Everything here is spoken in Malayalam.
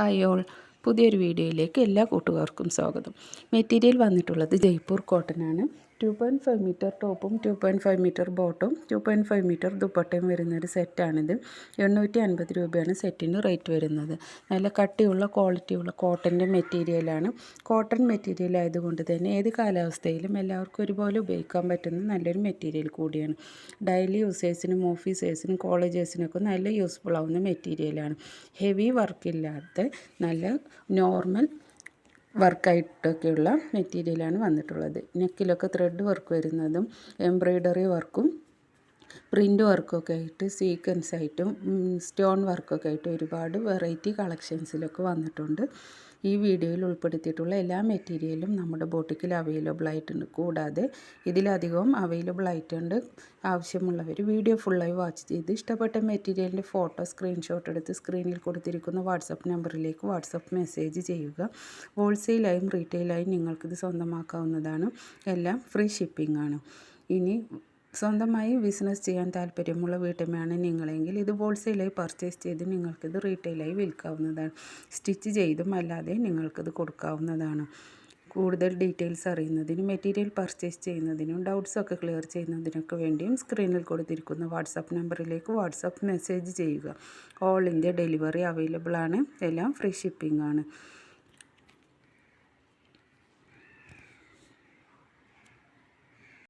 Hi all. പുതിയൊരു വീഡിയോയിലേക്ക് എല്ലാ കൂട്ടുകാർക്കും സ്വാഗതം. മെറ്റീരിയൽ വന്നിട്ടുള്ളത് ജയ്പൂർ കോട്ടൺ ആണ് ടു പോയിന്റ് ഫൈവ് മീറ്റർ ടോപ്പും ടു പോയിന്റ് ഫൈവ് മീറ്റർ ബോട്ടും ടു പോയിന്റ് ഫൈവ് മീറ്റർ ദുപ്പട്ടയും വരുന്ന ഒരു സെറ്റാണിത് എണ്ണൂറ്റി അൻപത് രൂപയാണ് സെറ്റിന് റേറ്റ് വരുന്നത്. നല്ല കട്ടിയുള്ള ക്വാളിറ്റിയുള്ള കോട്ടന്റെ മെറ്റീരിയലാണ് കോട്ടൺ മെറ്റീരിയൽ ആയതുകൊണ്ട് തന്നെ ഏത് കാലാവസ്ഥയിലും എല്ലാവർക്കും ഒരുപോലെ ഉപയോഗിക്കാൻ പറ്റുന്ന നല്ലൊരു മെറ്റീരിയൽ കൂടിയാണ്. ഡെയിലി യൂസേഴ്സിനും ഓഫീസേഴ്സിനും കോളേജേഴ്സിനൊക്കെ നല്ല യൂസ്ഫുൾ ആവുന്ന മെറ്റീരിയലാണ് ഹെവി വർക്കില്ലാത്ത നല്ല നോർമൽ വർക്കായിട്ടൊക്കെയുള്ള മെറ്റീരിയലാണ് വന്നിട്ടുള്ളത്. നെക്കിലൊക്കെ ത്രെഡ് വർക്ക് വരുന്നതും എംബ്രോയ്ഡറി വർക്കും പ്രിന്റ് വർക്കൊക്കെ ആയിട്ട് സീക്വൻസ് ആയിട്ടും സ്റ്റോൺ വർക്കൊക്കെ ആയിട്ട് ഒരുപാട് വെറൈറ്റി കളക്ഷൻസിലൊക്കെ വന്നിട്ടുണ്ട്. ഈ വീഡിയോയിൽ ഉൾപ്പെടുത്തിയിട്ടുള്ള എല്ലാ മെറ്റീരിയലും നമ്മുടെ ബോട്ടിക്കിൽ അവൈലബിൾ ആയിട്ടുണ്ട്. കൂടാതെ ഇതിലധികവും അവൈലബിൾ ആയിട്ടുണ്ട്. ആവശ്യമുള്ളവർ വീഡിയോ ഫുള്ളായി വാച്ച് ചെയ്ത് ഇഷ്ടപ്പെട്ട മെറ്റീരിയലിന്റെ ഫോട്ടോ സ്ക്രീൻഷോട്ട് എടുത്ത് സ്ക്രീനിൽ കൊടുത്തിരിക്കുന്ന വാട്സപ്പ് നമ്പറിലേക്ക് വാട്സപ്പ് മെസ്സേജ് ചെയ്യുക. ഹോൾസെയിലായും റീറ്റെയിലായും നിങ്ങൾക്കിത് സ്വന്തമാക്കാവുന്നതാണ്. എല്ലാം ഫ്രീ ഷിപ്പിംഗ് ആണ്. ഇനി സ്വന്തമായി ബിസിനസ് ചെയ്യാൻ താല്പര്യമുള്ള വീട്ടമ്മയാണ് നിങ്ങളെങ്കിൽ ഇത് ഹോൾസെയിലായി പർച്ചേസ് ചെയ്ത് നിങ്ങൾക്കിത് റീറ്റെയിലായി വിൽക്കാവുന്നതാണ്. സ്റ്റിച്ച് ചെയ്തും അല്ലാതെ നിങ്ങൾക്കിത് കൊടുക്കാവുന്നതാണ്. കൂടുതൽ ഡീറ്റെയിൽസ് അറിയുന്നതിനും മെറ്റീരിയൽ പർച്ചേസ് ചെയ്യുന്നതിനും ഡൗട്ട്സൊക്കെ ക്ലിയർ ചെയ്യുന്നതിനൊക്കെ വേണ്ടിയും സ്ക്രീനിൽ കൊടുത്തിരിക്കുന്ന വാട്സപ്പ് നമ്പറിലേക്ക് വാട്സപ്പ് മെസ്സേജ് ചെയ്യുക. ഓൾ ഇന്ത്യ ഡെലിവറി അവൈലബിൾ ആണ്. എല്ലാം ഫ്രീ ഷിപ്പിംഗ് ആണ്.